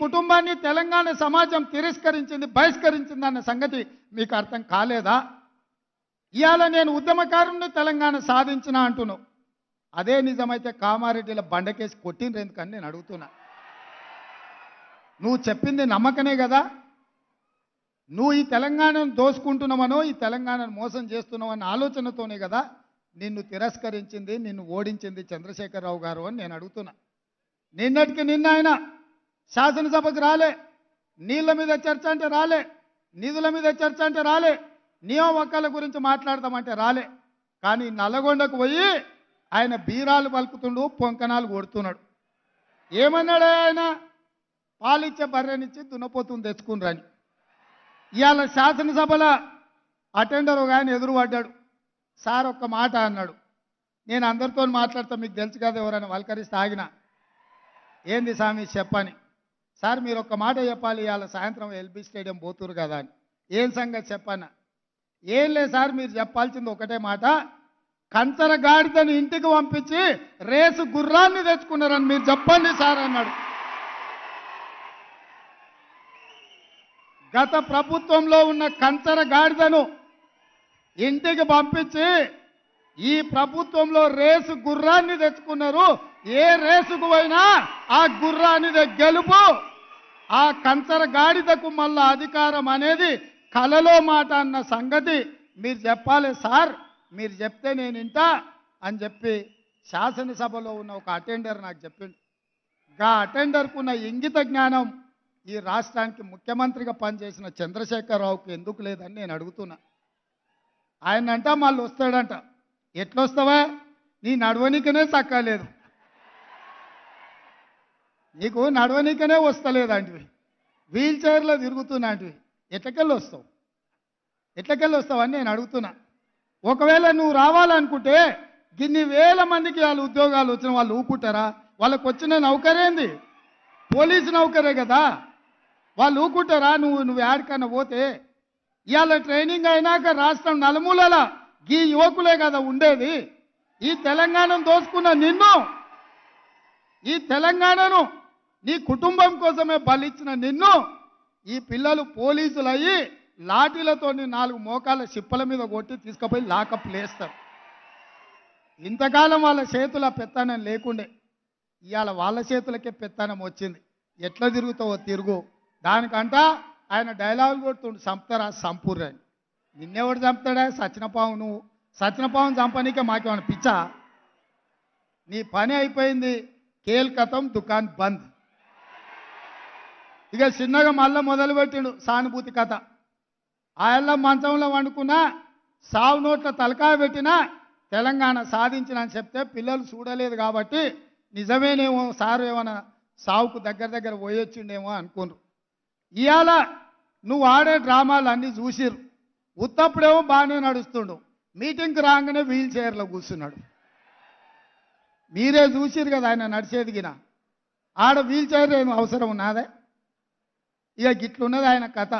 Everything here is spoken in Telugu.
కుటుంబాన్ని తెలంగాణ సమాజం తిరస్కరించింది బహిష్కరించింది అన్న సంగతి మీకు అర్థం కాలేదా? ఇవాళ నేను ఉద్యమకారుణ్ణి తెలంగాణ సాధించిన అంటున్నావు. అదే నిజమైతే కామారెడ్డిల బండకేసి కొట్టిండ్రు ఎందుకని నేను అడుగుతున్నా. నువ్వు చెప్పింది నమ్మకనే కదా? నువ్వు ఈ తెలంగాణను దోసుకుంటున్నావనో ఈ తెలంగాణను మోసం చేస్తున్నావన్న ఆలోచనతోనే కదా నిన్ను తిరస్కరించింది నిన్ను ఓడించింది చంద్రశేఖరరావు గారు అని నేను అడుగుతున్నా. నిన్నటికి నిన్న ఆయన శాసనసభకు రాలే. నీళ్ళ మీద చర్చ అంటే రాలే. నిధుల మీద చర్చ అంటే రాలే. నియమవక్కల గురించి మాట్లాడదామంటే రాలే. కానీ నల్లగొండకు పోయి ఆయన బీరాలు పలుకుతుండు పొంకనాలు కొడుతున్నాడు. ఏమన్నాడు ఆయన? పాలిచ్చే బర్రెనిచ్చి దున్నపోతుంది తెచ్చుకుని ఇవాళ శాసనసభల అటెండర్ ఒక ఆయన ఎదురుపడ్డాడు. సార్ ఒక్క మాట అన్నాడు. నేను అందరితో మాట్లాడతా మీకు తెలుసు కదా ఎవరైనా వల్కరిస్తే ఆగిన. ఏంది స్వామి చెప్పని? సార్ మీరు ఒక్క మాట చెప్పాలి ఇవాళ సాయంత్రం ఎల్బీ స్టేడియం పోతురు కదా అని. ఏం సంగతి చెప్పన్న ఏం లేదు సార్ మీరు చెప్పాల్సింది ఒకటే మాట. కంచర గాడిదని ఇంటికి పంపించి రేసు గుర్రాన్ని తెచ్చుకున్నారని మీరు చెప్పండి సార్ అన్నాడు. గత ప్రభుత్వంలో ఉన్న కంచర గాడిదను ఇంటికి పంపించి ఈ ప్రభుత్వంలో రేసు గుర్రాన్ని తెచ్చుకున్నారు. ఏ రేసుకు పోయినా ఆ గుర్రాన్ని గెలుపు. ఆ కంచర గాడిదకు మళ్ళా అధికారం అనేది కలలో మాట అన్న సంగతి మీరు చెప్పాలి సార్. మీరు చెప్తే నేను ఇంటా అని చెప్పి శాసనసభలో ఉన్న ఒక అటెండర్ నాకు చెప్పిండు. గా అటెండర్కున్న ఇంగిత జ్ఞానం ఈ రాష్ట్రానికి ముఖ్యమంత్రిగా పనిచేసిన చంద్రశేఖరరావుకి ఎందుకు లేదని నేను అడుగుతున్నా. ఆయన అంట మళ్ళీ వస్తాడంట ఎట్లొస్తావా? నీ నడవనికనే చక్కలేదు నీకు నడవనికనే వస్తలేదంటివి. వీల్ చైర్లో తిరుగుతున్నాంటివి. ఎట్లకెళ్ళి వస్తావు? ఎట్లకెళ్ళి వస్తావు అని నేను అడుగుతున్నా. ఒకవేళ నువ్వు రావాలనుకుంటే గిన్ని వేల మందికి వాళ్ళు ఉద్యోగాలు వచ్చిన వాళ్ళు ఊకుంటారా వాళ్ళకి వచ్చిన నౌకరేంది? పోలీసు నౌకరే కదా. వాళ్ళు ఊకుంటారా నువ్వు నువ్వు యాడికన్నా పోతే ఇవాళ ట్రైనింగ్ అయినాక రాష్ట్రం నలుమూలల ఈ యువకులే కదా ఉండేది. ఈ తెలంగాణను దోసుకున్న నిన్ను ఈ తెలంగాణను నీ కుటుంబం కోసమే బలిచ్చిన నిన్ను ఈ పిల్లలు పోలీసులు అయ్యి లాఠీలతో నాలుగు మోకాల చిప్పల మీద కొట్టి తీసుకుపోయి లాకప్ లేస్తారు. ఇంతకాలం వాళ్ళ చేతుల పెత్తనం లేకుండే. ఇవాళ వాళ్ళ చేతులకే పెత్తనం వచ్చింది. ఎట్లా తిరుగుతావో తిరుగు. దానికంట ఆయన డైలాగులు కొడుతుండు చంపుతారా? సంపూర్ అని. నిన్నెవడు చంపుతాడా? సచినపావు నువ్వు. సచినపావును చంపనీకే మాకేమైనా పిచ్చా? నీ పని అయిపోయింది. కేల్కతం దుకాన్ బంద్. ఇక చిన్నగా మళ్ళా మొదలుపెట్టిండు సానుభూతి కథ. ఆయన మంచంలో వండుకున్నా సావు నోట్ల తలకాయ పెట్టినా తెలంగాణ సాధించిన అని చెప్తే పిల్లలు చూడలేదు కాబట్టి నిజమేనేమో సారు ఏమైనా సావుకు దగ్గర దగ్గర పోయొచ్చిండేమో అనుకున్నారు ఇవాళ నువ్వు ఆడే డ్రామాలు అన్నీ చూసిర్రు. ఉత్తప్పుడేమో బాగానే నడుస్తుండు. మీటింగ్కి రాగానే వీల్ చైర్లో కూర్చున్నాడు. మీరే చూసిరు కదా ఆయన నడిచేదిగిన ఆడ వీల్ చైర్ ఏం అవసరం ఉన్నదే? ఇక గిట్లున్నది ఆయన కథ.